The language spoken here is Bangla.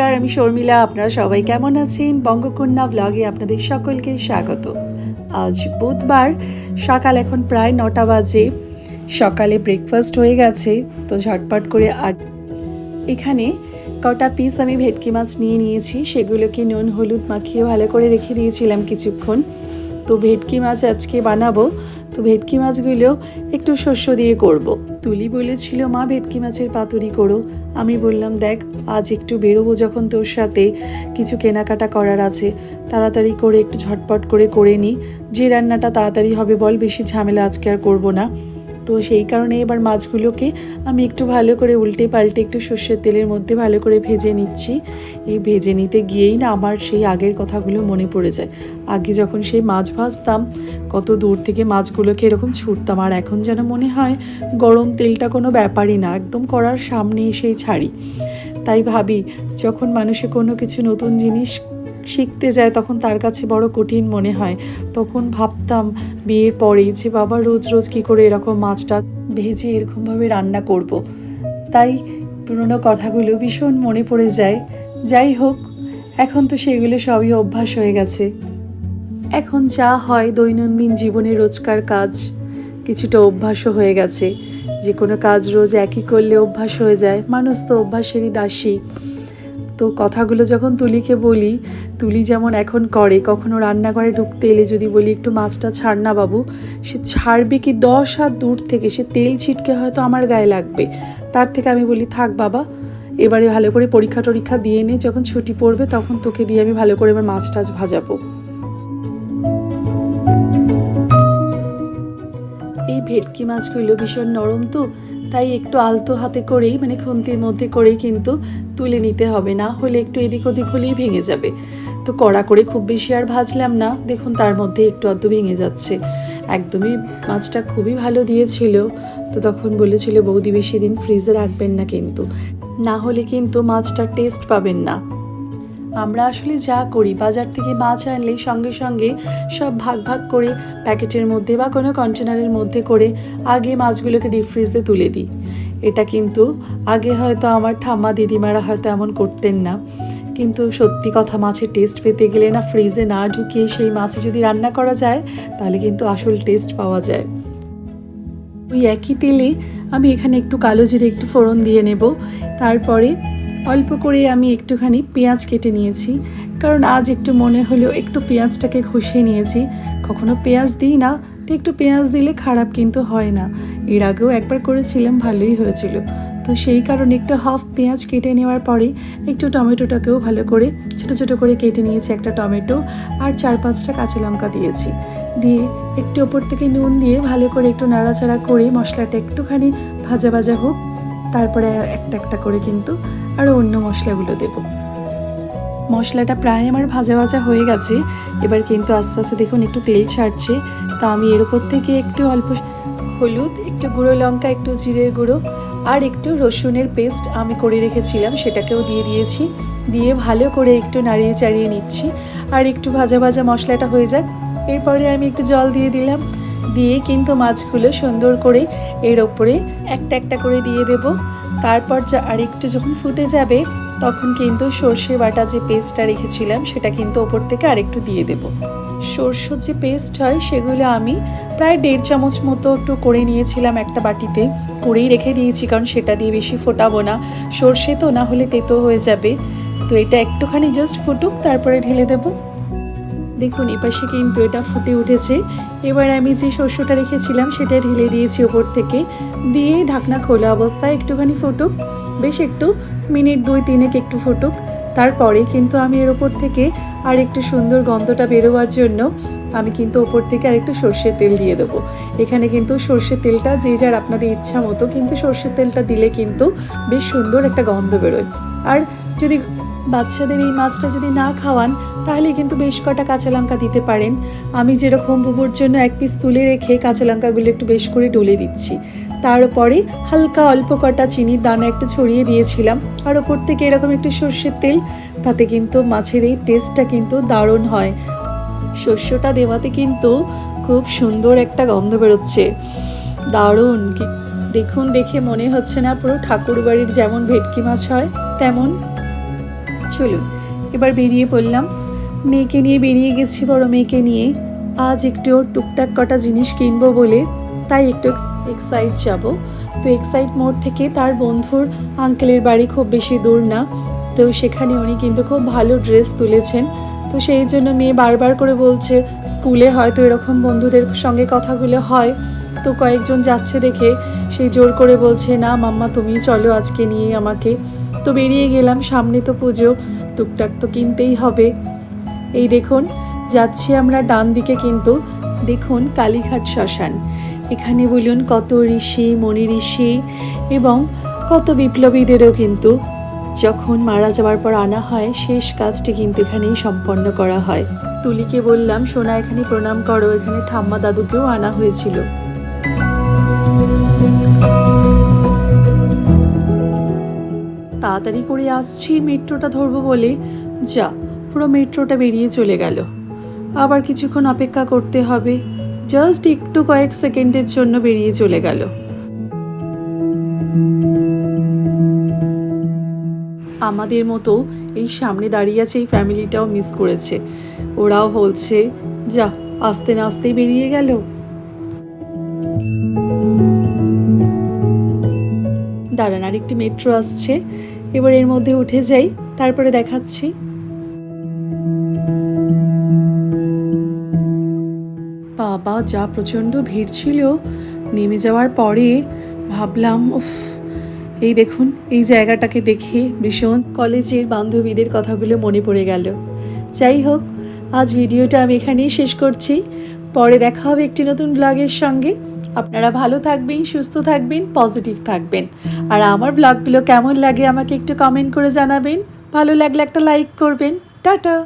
নমস্কার, আমি শর্মিলা, আপনারা সবাই কেমন আছেন? বঙ্গকন্যা ব্লগে আপনাদের সকলকে স্বাগত। আজ বুধবার, সকাল এখন প্রায় নটা বাজে। সকালে ব্রেকফাস্ট হয়ে গেছে, তো ঝটপট করে এখানে কটা পিস আমি ভেটকি মাছ নিয়ে নিয়েছি, সেগুলোকে নুন, হলুদ মাখিয়ে ভালো করে রেখে দিয়েছিলাম কিছুক্ষণ। তো ভেটকি মাছ আজকে বানাবো। তো ভেটকি মাছগুলো একটু শস্য দিয়ে করব। তুলি বলেছিল, মা, ভেটকি মাছের পাতুরি করো। আমি বললাম, দেখ, আজ একটু বেরোবো যখন তোর সাথে। কিছু কেনাকাটা করার আছে। তাড়াতাড়ি করে একটু ঝটপট করে করে নিই যে রান্নাটা তাড়াতাড়ি হবে বল, বেশি ঝামেলা আজকে আর করব না। তো সেই কারণে এবার মাছগুলোকে আমি একটু ভালো করে উল্টে পাল্টে একটু সর্ষের তেলের মধ্যে ভালো করে ভেজে নিচ্ছি। এই ভেজে নিতে গিয়েই না আমার সেই আগের কথাগুলো মনে পড়ে যায়। আগে যখন সেই মাছ ভাজতাম, কত দূর থেকে মাছগুলোকে এরকম ছুটতাম, আর এখন যেন মনে হয় গরম তেলটা কোনো ব্যাপারই না, একদম করার সামনে এসেই ছাড়ি। তাই ভাবি, যখন মানুষে কোনো কিছু নতুন জিনিস শিখতে যায়, তখন তার কাছে বড় কঠিন মনে হয়। তখন ভাবতাম, বিয়ের পরেই যে বাবা রোজ রোজ কী করে এরকম মাছটা ভেজে এরকমভাবে রান্না করব। তাই পুরনো কথাগুলো ভীষণ মনে পড়ে যায়। যাই হোক, এখন তো সেগুলো সবই অভ্যাস হয়ে গেছে। এখন যা হয় দৈনন্দিন জীবনে রোজকার কাজ, কিছুটা অভ্যাসও হয়ে গেছে। যে কোনো কাজ রোজ একই করলে অভ্যাস হয়ে যায়। মানুষ তো অভ্যাসেরই দাসী। তো কথাগুলো যখন তুলিকে বলি, তুলি যেমন এখন করে, কখনো রান্নাঘরে ঢুকতে এলে যদি বলি, একটু মাছটা ছাড় না বাবু। সে ছাড়বে কি দশ হাত দূর থেকে, সে তেল ছিটকে হয়তো আমার গায়ে লাগবে। তার থেকে আমি বলি, থাক বাবা, এবারে ভালো করে পরীক্ষা টরীক্ষা দিয়ে নে, যখন ছুটি পড়বে তখন তোকে দিয়ে আমি ভালো করে এবার মাছ টাছ ভাজাবো। এই ভেটকি মাছগুলো ভীষণ নরম তো তাই একটু আলতো হাতে করেই মানে খুন্তির মধ্যে করেই কিন্তু তুলে নিতে হবে। না হলে একটু এদিক ওদিক হলেই ভেঙে যাবে। তো কড়া করে খুব বেশি আর ভাজলাম না। দেখুন তার মধ্যে একটু আধটু ভেঙে যাচ্ছে। একদমই মাছটা খুবই ভালো দিয়েছিল। তো তখন বলেছিল, বৌদি বেশি দিন ফ্রিজে রাখবেন না কিন্তু। না হলে কিন্তু মাছটার টেস্ট পাবেন না। আমরা আসলে যা করি, বাজার থেকে মাছ আনলেই সঙ্গে সঙ্গে সব ভাগ ভাগ করে প্যাকেটের মধ্যে বা কোনো কন্টেনারের মধ্যে করে আগে মাছগুলোকে ডিপ ফ্রিজে তুলে দিই। এটা কিন্তু আগে হয়তো আমার ঠাম্মা, দিদিমারা হয়তো এমন করতেন না। কিন্তু সত্যি কথা, মাছের টেস্ট পেতে গেলে না ফ্রিজে না ঢুকিয়ে সেই মাছ যদি রান্না করা যায়, তাহলে কিন্তু আসল টেস্ট পাওয়া যায়। ওই একই তেলে আমি এখানে একটু কালো জিরে, একটু ফোড়ন দিয়ে নেব। তারপরে অল্প করে আমি একটুখানি পেঁয়াজ কেটে নিয়েছি। কারণ আজ একটু মনে হলো একটু পেঁয়াজটাকে ঘষিয়ে নিয়েছি। কখনো পেঁয়াজ দিই না, তো একটু পেঁয়াজ দিলে খারাপ কিন্তু হয় না। এর আগেও একবার করেছিলাম, ভালোই হয়েছিল। তো সেই কারণে একটু হাফ পেঁয়াজ কেটে নেওয়ার পরে একটু টমেটোটাকেও ভালো করে ছোটো ছোটো করে কেটে নিয়েছি একটা টমেটো আর চার পাঁচটা কাঁচা লঙ্কা দিয়েছি। দিয়ে একটু ওপর থেকে নুন দিয়ে ভালো করে একটু নাড়াচাড়া করে মশলাটা একটুখানি ভাজা ভাজা হোক। তারপরে একটা একটা করে কিন্তু আরও অন্য মশলাগুলো দেব। মশলাটা প্রায় আমার ভাজা ভাজা হয়ে গেছে। এবার কিন্তু আস্তে আস্তে দেখুন একটু তেল ছাড়ছে। তা আমি এর উপর থেকে একটু অল্প হলুদ, একটু গুঁড়ো লঙ্কা, একটু জিরের গুঁড়ো আর একটু রসুনের পেস্ট আমি করে রেখেছিলাম, সেটাকেও দিয়ে দিয়েছি। দিয়ে ভালো করে একটু নাড়িয়ে চাড়িয়ে নিচ্ছি। আর একটু ভাজা ভাজা মশলাটা হয়ে যাক। এরপরে আমি একটু জল দিয়ে দিলাম। দিয়ে কিন্তু মাছগুলো সুন্দর করে এর ওপরে একটা একটা করে দিয়ে দেব। তারপর যা আরেকটু যখন ফুটে যাবে, তখন কিন্তু সর্ষে বাটা যে পেস্টটা রেখেছিলাম, সেটা কিন্তু ওপর থেকে আরেকটু দিয়ে দেব। সর্ষের যে পেস্ট হয়, সেগুলো আমি প্রায় দেড় চামচ মতো একটু করে নিয়েছিলাম একটা বাটিতে। করেই রেখে দিয়েছি, কারণ সেটা দিয়ে বেশি ফোটাবো না। সর্ষে তো না হলে তেতো হয়ে যাবে। তো এটা একটুখানি জাস্ট ফুটুক, তারপরে ঢেলে দেবো। দেখুন, এপাশে কিন্তু এটা ফুটে উঠেছে। এবার আমি যে শস্যটা রেখেছিলাম, সেটা ঢেলে দিয়েছি ওপর থেকে। দিয়ে ঢাকনা খোলা অবস্থায় একটুখানি ফুটুক। বেশ একটু, মিনিট দুই তিনেক একটু ফুটুক। তারপরে কিন্তু আমি এর ওপর থেকে আর একটু সুন্দর গন্ধটা বেরোবার জন্য আমি কিন্তু ওপর থেকে আর একটু সর্ষের তেল দিয়ে দেবো। এখানে কিন্তু সর্ষের তেলটা যে যার আপনাদের ইচ্ছা মতো, কিন্তু সর্ষের তেলটা দিলে কিন্তু বেশ সুন্দর একটা গন্ধ বেরোয়। আর যদি বাচ্চাদের এই মাছটা যদি না খাওয়ান, তাহলে কিন্তু বেশ কটা কাঁচা লঙ্কা দিতে পারেন। আমি যেরকম বুবুর জন্য এক পিস তুলে রেখে কাঁচা লঙ্কাগুলো একটু বেশ করে ডলে দিচ্ছি। তারপরে হালকা অল্প কটা চিনির দানা একটু ছড়িয়ে দিয়েছিলাম, আর ওপর থেকে এরকম একটু সর্ষের তেল, তাতে কিন্তু মাছের এই টেস্টটা কিন্তু দারুণ হয়। শস্যটা দেওয়াতে কিন্তু খুব সুন্দর একটা গন্ধ বেরোচ্ছে। দারুণ দেখুন, দেখে মনে হচ্ছে না পুরো ঠাকুর বাড়ির যেমন ভেটকি মাছ হয়, তেমন চলুন এবার বেরিয়ে পড়লাম। মেয়েকে নিয়ে বেরিয়ে গেছি, বড় মেয়েকে নিয়ে। আজ একটু টুকটাক কটা জিনিস কিনবো বলে, তাই একটু এক্সাইট যাব। তো এক্সাইট মোড় থেকে তার বন্ধুর আঙ্কেলের বাড়ি খুব বেশি দূর না। তো সেখানে উনি কিন্তু খুব ভালো ড্রেস তুলেছেন। তো সেই জন্য মেয়ে বারবার করে বলছে, স্কুলে হয়তো এরকম বন্ধুদের সঙ্গে কথাগুলো হয়। তো কয়েকজন যাচ্ছে দেখে সেই জোর করে বলছে, না মাম্মা, তুমি চলো আজকে নিয়ে আমাকে। তো বেরিয়ে গেলাম, সামনে তো পুজো, টুকটাক তো কিনতেই হবে। এই দেখুন, যাচ্ছি আমরা ডান দিকে কিন্তু, দেখুন কালীঘাট শ্মশান। এখানে বলুন কত ঋষি মণি ঋষি এবং কত বিপ্লবীদেরও কিন্তু, যখন মারা যাওয়ার পর আনা হয়, শেষ কাজটি কিন্তু এখানেই সম্পন্ন করা হয়। তুলিকে বললাম, সোনা, এখানে প্রণাম করো। এখানে ঠাম্মা দাদুকেও আনা হয়েছিল। তাড়াতাড়ি করে আসছি, মেট্রোটা ধরবো বলে। যা, পুরো মেট্রোটা বেরিয়ে চলে গেল। আবার কিছুক্ষণ অপেক্ষা করতে হবে। জাস্ট একটু কয়েক সেকেন্ডের জন্য বেরিয়ে চলে গেল। আমাদের মতো এই সামনে দাঁড়িয়ে আছে এই ফ্যামিলিটাও মিস করেছে। ওরাও বলছে, যা, আস্তে না আস্তেই বেরিয়ে গেল। দাঁড়ান আর একটি মেট্রো আসছে। এবার এর মধ্যে উঠে যাই, তারপরে দেখাচ্ছি। বাবা, যা প্রচণ্ড ভিড় ছিল, নেমে যাওয়ার পরে ভাবলাম, উফ, এই দেখুন, এই জায়গাটাকে দেখে ভীষণ কলেজের বান্ধবীদের কথাগুলো মনে পড়ে গেল। যাই হোক, আজ ভিডিওটা আমি এখানেই শেষ করছি। পরে দেখা হবে একটি নতুন ব্লগের সঙ্গে। আপনারা ভালো থাকবেন, সুস্থ থাকবেন পজিটিভ থাকবেন। আর আমার ব্লগগুলো কেমন লাগে আমাকে একটু কমেন্ট করে জানাবেন। ভালো লাগলে একটা লাইক করবেন। টাটা!